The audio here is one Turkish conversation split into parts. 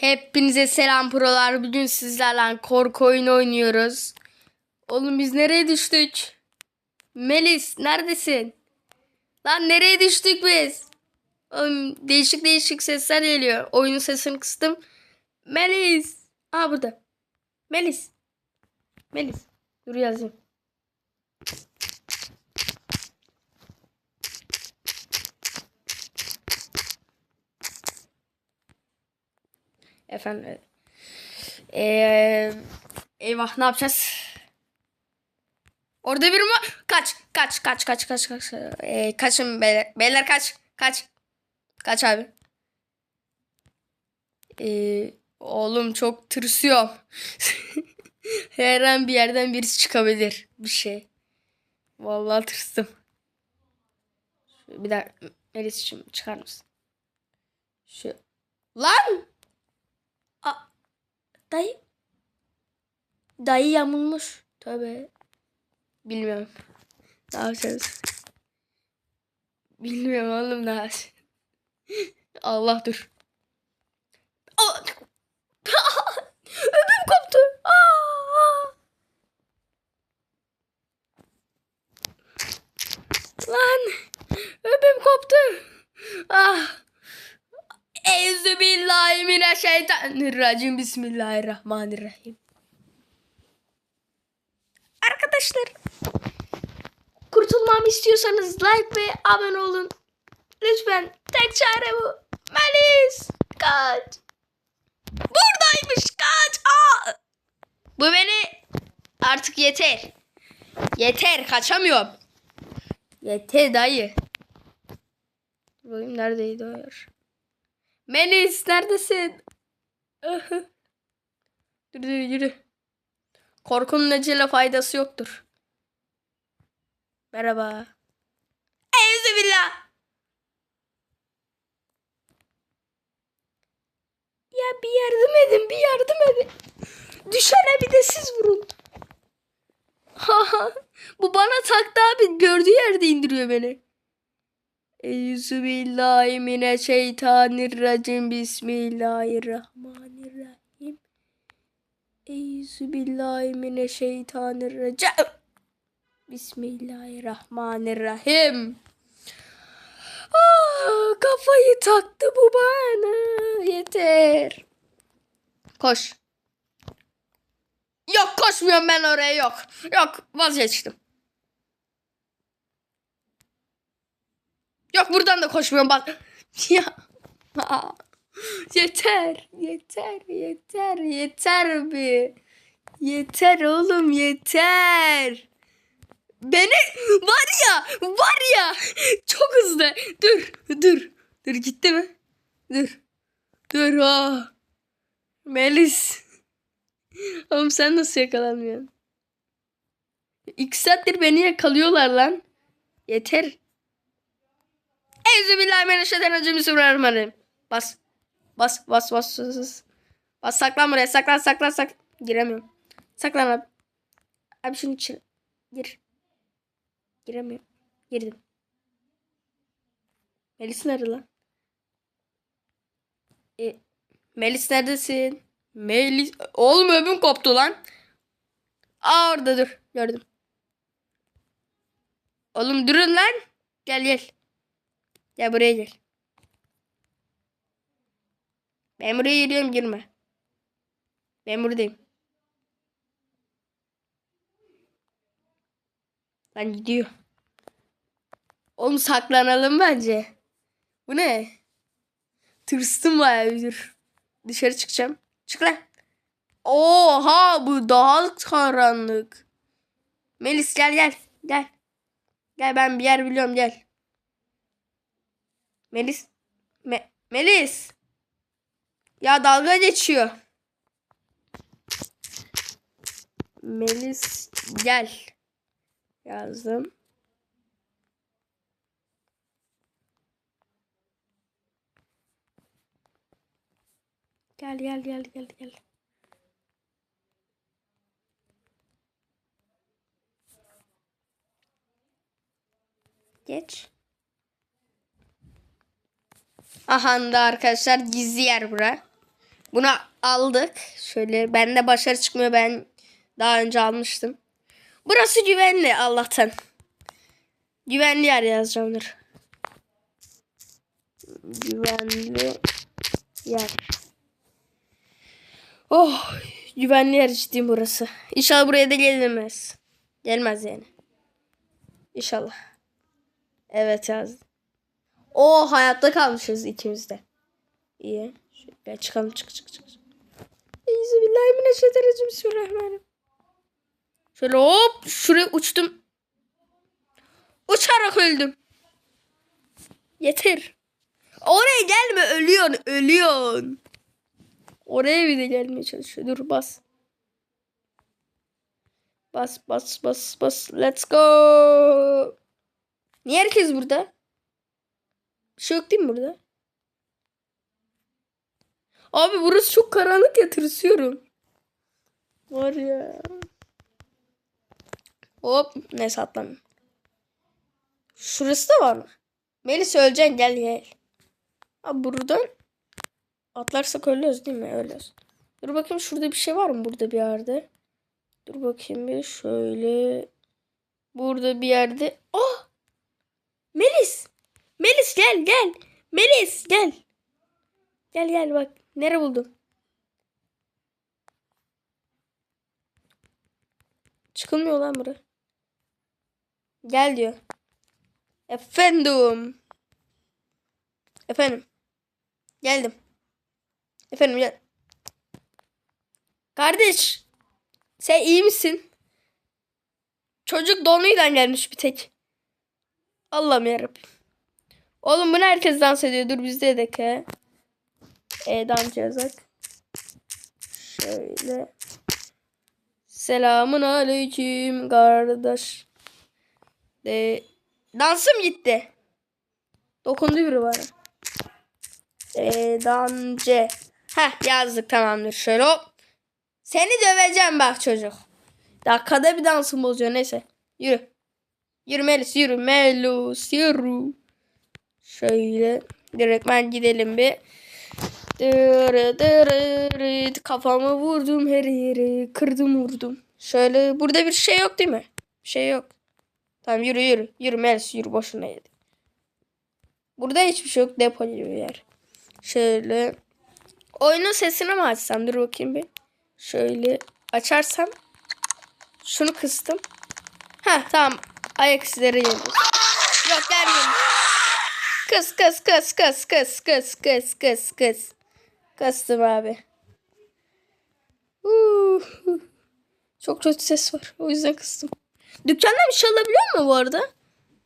Hepinize selam prolar. Bugün sizlerle korku oyunu oynuyoruz. Oğlum biz nereye düştük? Melis neredesin? Lan nereye düştük biz? Oğlum değişik değişik sesler geliyor. Oyunun sesini kıstım. Melis. Aa burada. Melis. Melis. Dur yazayım. Efendim. Ee, eyvah ne yapacağız? Orada bir mi? Kaç, kaç, kaç, kaç, kaç, kaç. Ee, kaçın beyler. Beyler kaç, kaç. Kaç abi. Ee, oğlum çok tırsıyorum. Her an bir yerden birisi çıkabilir. Bir şey. Vallahi tırstım. Bir daha Melis'ciğim çıkar mısın? Şu. Lan! Dayı. Dayı yamulmuş. Tövbe. Bilmiyorum. Ne yapacağız? Bilmiyorum oğlum ne. Allah dur. Aa! Ödüm koptu. Lan ödüm koptu. Ah. Euzubillahimineşşeytanirracim. Bismillahirrahmanirrahim. Arkadaşlar kurtulmamı istiyorsanız like ve abone olun. Lütfen tek çare bu. Melis kaç. Buradaymış kaç. Aa! Bu beni artık yeter. Yeter kaçamıyorum. Yeter dayı. Bakayım neredeydi o yer? Melis neredesin? Dur yürü. Korkunun ecele faydası yoktur. Merhaba. Evzubillah. Ya bir yardım edin, bir yardım edin. Düşene bir de siz vurun. Bu bana taktı abi. Gördüğü yerde indiriyor beni. Euzubillahimineşşeytanirracim. Bismillahirrahmanirrahim. Euzubillahimineşşeytanirracim. Bismillahirrahmanirrahim. Ah, kafayı taktı bu bana. Yeter. Koş. Yok koşmuyorum ben oraya yok. Yok vazgeçtim. Yok buradan da koşmuyorum bak. Ya. Yeter. Yeter. Yeter. Yeter bir. Yeter oğlum yeter. Beni var ya var ya çok hızlı. Dur dur. Dur gitti mi? Dur. Dur ah. Melis. Oğlum sen nasıl yakalanmıyorsun? İki saattir beni yakalıyorlar lan. Yeter. Euzubillahimineşşeytanirracim. Bismillahirrahmanirrahim. Bas. Bas bas bas bas. Bas, bas saklan buraya. Saklan saklan sak. Giremiyorum. Saklan abi. Abi şunun içine. Gir. Giremiyorum. Girdim. Melis nerede lan? E, Melis neredesin? Melis. Oğlum öbüm koptu lan. Aa orada dur. Gördüm. Oğlum durun lan. Gel gel. Gel buraya gel. Ben buraya geliyorum girme. Ben buradayım. Ben gidiyor. Oğlum saklanalım bence. Bu ne? Tırstım bayağı bir. Dışarı çıkacağım. Çık lan. Oha bu daha karanlık. Melis gel gel. Gel. Gel ben bir yer biliyorum gel. Melis. Me- Melis. Ya dalga geçiyor. Melis gel. Yazdım. Gel gel gel gel gel. Geç. Aha da arkadaşlar gizli yer bura. Bunu aldık. Şöyle bende başarı çıkmıyor. Ben daha önce almıştım. Burası güvenli Allah'tan. Güvenli yer yazacağım dur. Güvenli yer. Oh güvenli yer ciddiyim burası. İnşallah buraya da gelinmez. Gelmez yani. İnşallah. Evet yazdım. O hayatta kalmışız ikimiz de. İyi. Şöyle çıkalım çık çık çık. Euzubillahimineşşeytanirracim. Bismillahirrahmanirrahim. Şöyle hop şuraya uçtum. Uçarak öldüm. Yeter. Oraya gelme ölüyorsun ölüyorsun. Oraya bir de gelmeye çalışıyor. Dur bas. Bas bas bas bas. Let's go. Niye herkes burada? Bir şey yok değil mi burada? Abi burası çok karanlık ya tırsıyorum. Var ya. Hop neyse atlamıyorum. Şurası da var mı? Melis öleceksin gel gel. Abi buradan atlarsak ölüyoruz değil mi? Ölüyoruz. Dur bakayım şurada bir şey var mı burada bir yerde? Dur bakayım bir şöyle. Burada bir yerde. Oh! Gel gel. Melis gel. Gel gel bak. Nere buldum? Çıkılmıyor lan buraya. Gel diyor. Efendim. Efendim. Geldim. Efendim gel. Kardeş. Sen iyi misin? Çocuk donuyla gelmiş bir tek. Allah'ım yarabbim. Oğlum bunu herkes dans ediyor. Dur bizde de ki. E dans yazak. Şöyle. Selamun aleyküm kardeş. De dansım gitti. Dokundu biri bana. E dancı. Heh yazdık tamamdır. Şöyle hop. Seni döveceğim bak çocuk. Dakikada bir dansım bozuyor neyse. Yürü. Yürü Melis yürü. Melis yürü. Şöyle direktmen gidelim bir. Dırı dırı. Kafamı vurdum her yere. Kırdım vurdum. Şöyle burada bir şey yok değil mi? Bir şey yok. Tamam yürü yürü. Yürü Melis yürü boşuna yedi. Burada hiçbir şey yok. Depo gibi yer. Şöyle. Oyunun sesini mi açsam? Dur bakayım bir. Şöyle açarsam. Şunu kıstım. Ha tamam. Ayak izleri geliyor. Yok gelmiyor. Kız kız kız kız kız kız kız kız kız. Kıstım abi. Uh. Çok kötü ses var. O yüzden kıstım. Dükkanda bir şey alabiliyor mu bu arada?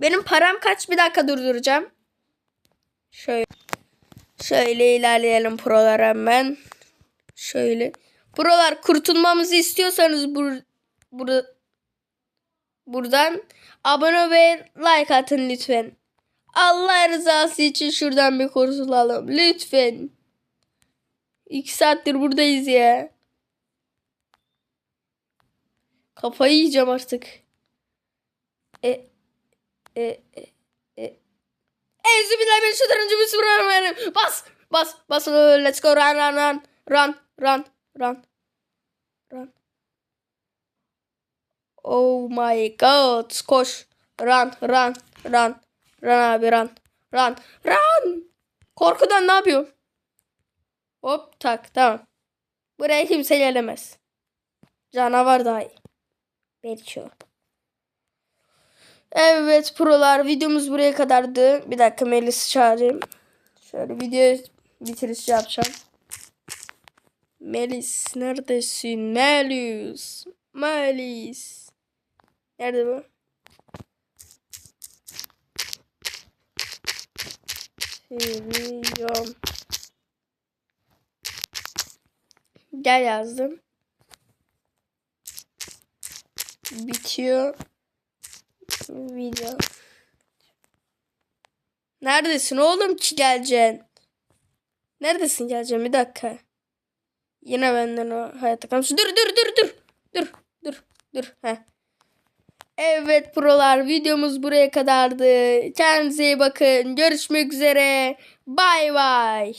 Benim param kaç? Bir dakika durduracağım. Şöyle. Şöyle ilerleyelim prolar hemen. Şöyle. Prolar kurtulmamızı istiyorsanız bur bur buradan abone ve like atın lütfen. Allah rızası için şuradan bir kurtulalım. Lütfen. İki saattir buradayız ya. Kafayı yiyeceğim artık. E e e e Enzu billahi ben şuradan önce bismillahirrahmanirrahim. Bas bas bas let's go run run run run run run run. Oh my god koş run run run run abi run run run. Korkudan ne yapıyor? Hop tak tamam. Buraya kimse gelemez. Canavar daha iyi. Belki. Evet prolar videomuz buraya kadardı. Bir dakika Melis çağırayım. Şöyle video bitiriş yapacağım. Melis neredesin? Melis. Melis. Nerede bu? Seviyorum. Gel yazdım. Bitiyor. Video. Neredesin oğlum ki geleceksin? Neredesin geleceksin bir dakika. Yine benden o hayatta kalmış. Dur dur dur dur. Dur dur dur. Heh. Evet prolar videomuz buraya kadardı. Kendinize iyi bakın. Görüşmek üzere. Bay bay.